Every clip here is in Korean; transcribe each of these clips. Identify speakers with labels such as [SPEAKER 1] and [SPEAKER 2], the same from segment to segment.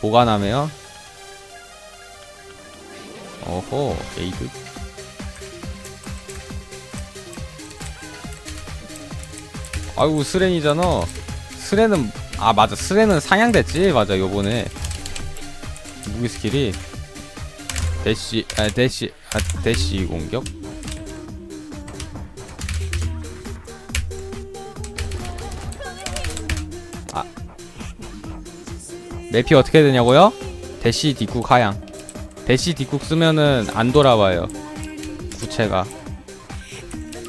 [SPEAKER 1] 보관하me요? 어호 게이드? 아이고 스렌이잖아. 스렌은 아 맞아. 스렌은 상향됐지? 맞아 요번에. 무기 스킬이. 대시 아 대시 아 대시 공격 맵이 어떻게 되냐고요? 대시 뒷국 하향. 대시 뒷국 쓰면은 안 돌아와요. 구체가.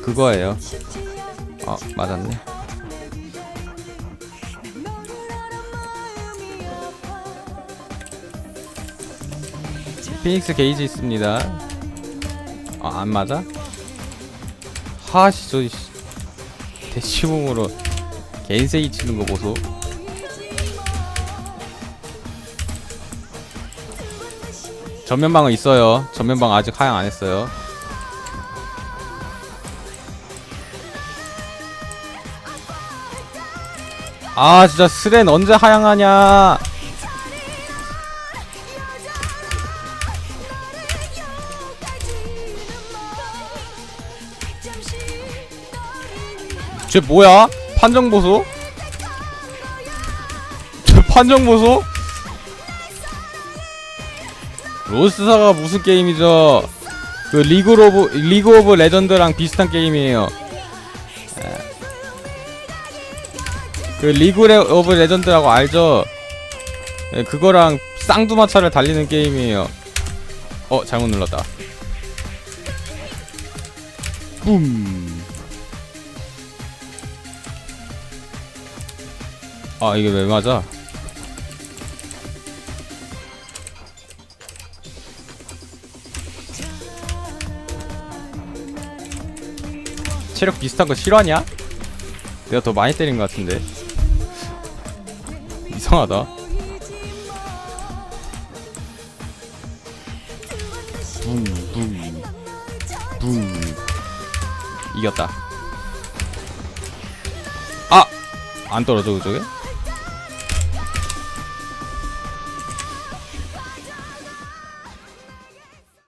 [SPEAKER 1] 그거예요. 어 맞았네. 피닉스 게이지 있습니다. 아안 맞아? 하씨 저 씨. 대시봉으로 겐세이 치는 거 보소 전면방은 있어요 전면방 아직 하향 안 했어요 아 진짜 스렌 언제 하향하냐 쟤 뭐야? 판정 보소? 저 판정 보소? 로스사가 무슨 게임이죠? 그 리그 오브 리그 오브 레전드랑 비슷한 게임이에요. 에. 그 리그 레- 오브 레전드라고 알죠? 예, 그거랑 쌍두마차를 달리는 게임이에요. 어 잘못 눌렀다. 뿜. 아 이게 왜 맞아? 체력 비슷한 거 실화냐? 내가 더 많이 때린 것 같은데 이상하다 붐붐붐 이겼다 아! 안 떨어져 그쪽에?